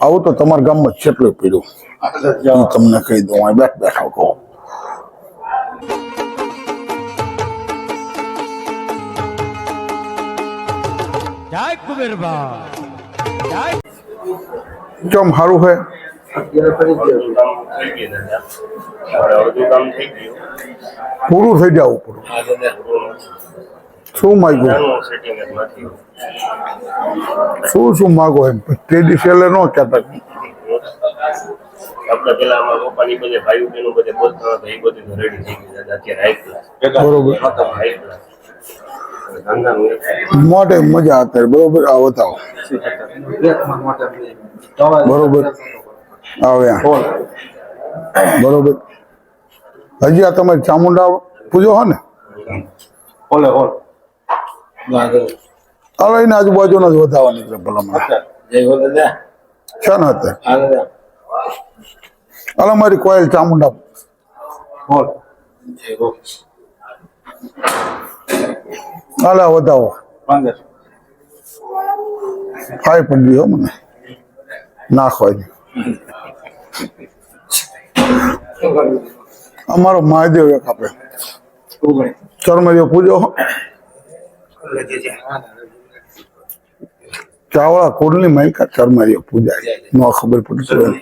આવું તો તમારા ગામમાં જેટલું પીડ્યું હું. તમને કહી દઉં અહીં બેઠ બેઠો કહો. જય કુબેરબા જય. કેમ સારું છે? અડધું કામ થઈ ગયું પૂરું થઈ જવું પૂરું શું માગ્યું? શું શું માગો એમ? તેદી છેલ્લે ન કહેતા. આપણે પેલા અમારા પપ્પાની બધે ભાઈ બહેનો બધે બોલતા હતા એ બધું રેડી થઈ ગયું. અત્યારે હાઈ ક્લાસ બરોબર. હાઈ ક્લાસ મોટે મજા અત્યારે. બરોબર? આ બતાવો. બરોબર. આવે આ. બરોબર. હજી આ તમે ચામુંડા પૂજો હો ને? ઓલે હોલ. હાલો એને આજુબાજુનો જ વધાવવાની પ્રબલન ભલામણ. છે ને અત્યારે હા દાદા હાલો મારી કોયલ ચામુંડા. હોલ વધાવો. ફાઈ પણ ગયો મને. નાખવા અમારો મહાદેવ એક આપે. ચર્મદેવ પૂજો. ચાવડા કુળની માયકા ચરમરીઓ પૂજા નો ખબર પડતી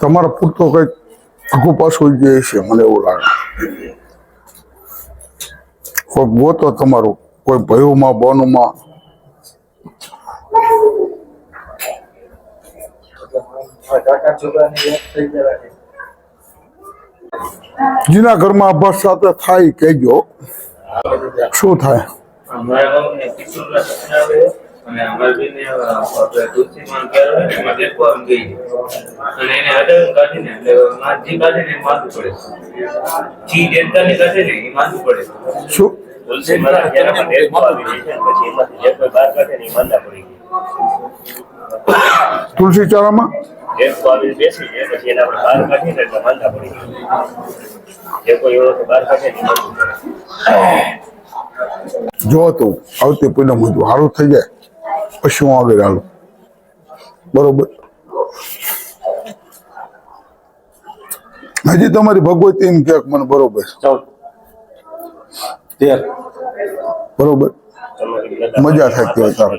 તમારો પૂરતો કંઈક આખું પાછું જે છે મને એવું લાગે. કોઈ ગોતો તમારું કોઈ ભયુમાં બોનુમાં? કાકા છોકરાની થઈ છે. જેના ઘરમાં અભ્યાસ સાથે થાય કહેજો. શું થાય? તુલસી ચારામાં? દેખવા આવી બેસી જાય પછી એને આપણે બહાર કાઢીએ ને એટલે માંદા પડી જાય જે કોઈ એવો બહાર કાઢે જો તો આવતી પૂનમ હતું સારું થઈ જાય. પછી હું આગળ હાલું. બરોબર? હજી તમારી ભગવતી એમ ક્યાંક મને બરોબર. બરોબર? મજા થાય તે તારે.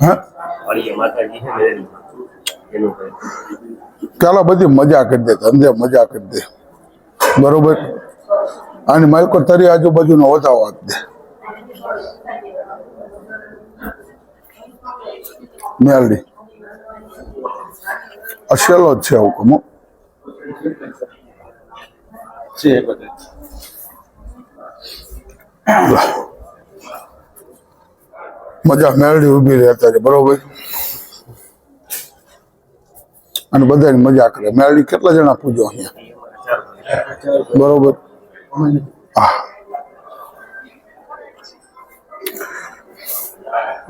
હા? ચાલો બધી મજા કરી દે ધંધે મજા કરી દે. બરોબર? અને માઇકો તરી આજુબાજુનો વધાવો આપી દે. મેલડી જ છે હુકમ. મજા મેળડી ઊભી રહેતા છે બરોબર? અને બધાની મજા કરે. મેળવી કેટલા જણા પૂજો અહીંયા? બરોબર.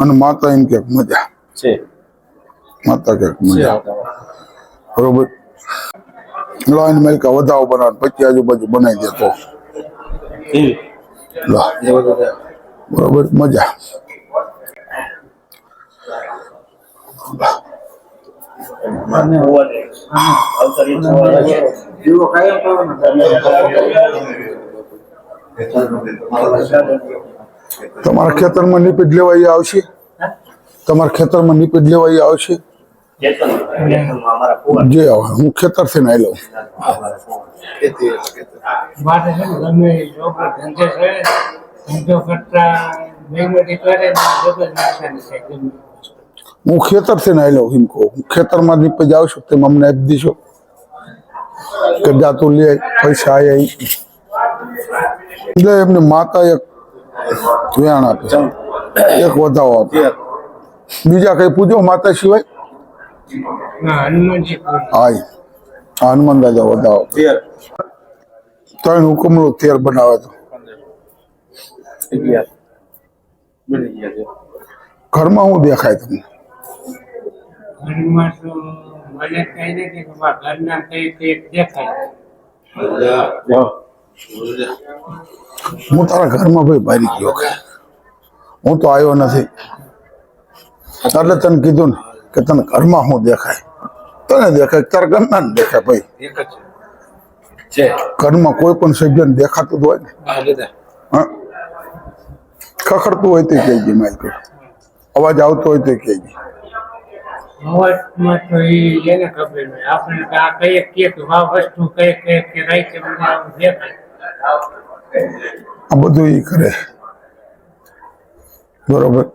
અને માતા એમ કે મજા માતા કે મજા. બરોબર. લાઈન મેલકા વધાવો બનાવ પછી આજુબાજુ બનાવી દેતો લો. બરોબર મજા. તમારા ખેતરમાં નીપીડ લેવાઈ આવશે? તમારા ખેતરમાં નીપીડ લેવાઈ આવશે? જે આવે હું ખેતરથી નાઈ લઉં ધંધો કરતા હું ખેતરથી નાઈ લઉં એમ કહું. હું ખેતરમાં નીપી જાઉં છું તેમ અમને આપી દીશો કે જાતું લે પૈસા આયા એટલે એમની માતા એક વેણ આપે. એક વધાવો આપે. બીજા કઈ પૂજો માતા સિવાય? ના હાય આ હનુમાન દાદા વધાવો તેર ત્રણ હુકમનો તેર બનાવે તો. ઘરમાં હું દેખાય તમને? ઘરમાં તો મને કઈ નથી કે મારા ઘરના કઈ કઈ દેખાય. હું તારા ઘરમાં ભાઈ બારી ગયો કે? હું તો આવ્યો નથી. એટલે તને કીધું ને કે તને ઘરમાં હું દેખાય. તને દેખાય તારા ઘરના ને દેખાય ભાઈ. ઘરમાં કોઈ પણ સભ્યને દેખાતું હોય ને. હા ખખડતું હોય તો કહેજે મારી અવાજ આવતો હોય તો કહેજે. અવાજમાં તો એને ખબર નહીં આપણે આ કઈ કે કે આ વસ્તુ કઈ કઈ કે રાઈ કે આવું દેખાય. આ બધું એ કરે. બરોબર?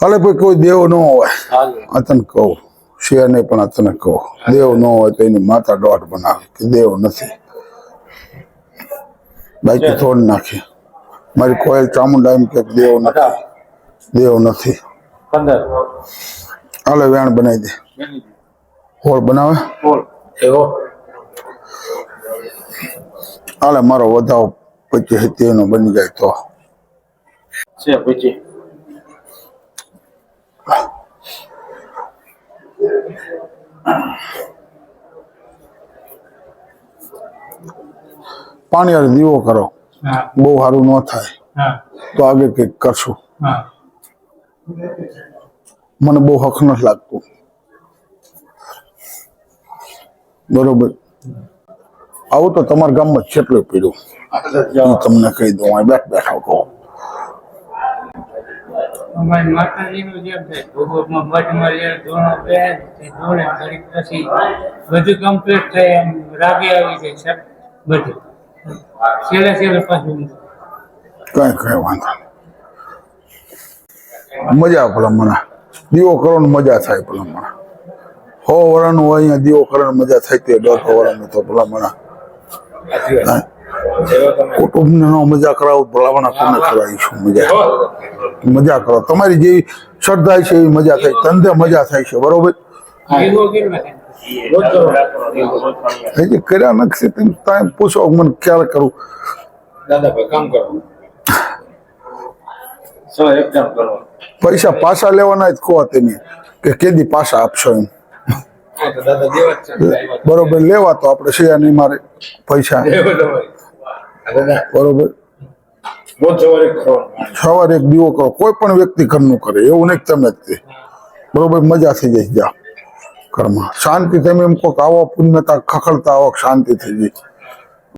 હાલે ભાઈ કોઈ દેવ ન હોય. આ તને કહું. શિયા નહીં પણ આ તને કહું. દેવ ન હોય તો એની માતા દોઢ બનાવે કે દેવ નથી. બાકી થોડ નાખે. મારી કોયલ ચામુંડા એમ કે દેવ નથી. દેવ નથી. હાલે વેણ બનાવી દે. હોળ બનાવે? એવો. હાલે મારો વધાવો પછી એનો બની જાય તો. પછી પાણી દીવો કરો. બહુ સારું ન થાય. તો આગળ કંઈક કરશું. હા. મને બહુ હક નથી લાગતું. બરોબર. આવું તો તમારા ગામમાં કેટલું પીડ્યું હું તમને કહી દઉં અહીં બેઠ બેઠા કહો. અમારી માતાજીનું જેમ છે ભૂગોળમાં મઠમાં જે ધોણો પહેરે તે ધોળે ઘડીક પછી બધું કમ્પ્લીટ થાય એમ રાગે આવી જાય સર બધું. છેલ્લે છેલ્લે પાછું. કઈ કઈ વાંધો મજા ભલા દીવો કરો ને મજા થાય ભલા હો વરાનું હોય અહીંયા દીવો ને મજા થાય તે દોઢ વરાનું તો ભલા કુટુંબ ને કુટુંબને નો મજા કરાવું ભલામણા કોને કરાવીશું મજા? મજા કરો. તમારી જેવી શ્રદ્ધા છે એવી મજા થાય. ધંધે મજા થાય છે, બરોબર? કર્યા તમે પૂછો મને ક્યારે કરું? દાદા કામ કરો. પૈસા પાછા લેવાના જ કહો તમે કે કેદી પાછા આપશો એમ. બરોબર લેવા તો આપણે છે નહીં મારે પૈસા. બરોબર. સવારે એક દીવો કરો કોઈ પણ વ્યક્તિ ઘરનું કરે એવું નહીં તમે જ તે. બરોબર મજા થઈ જાય જા. ઘરમાં. શાંતિ તમે એમ કહો કે આવો પૂર્ણતા ખખડતા આવો શાંતિ થઈ જાય.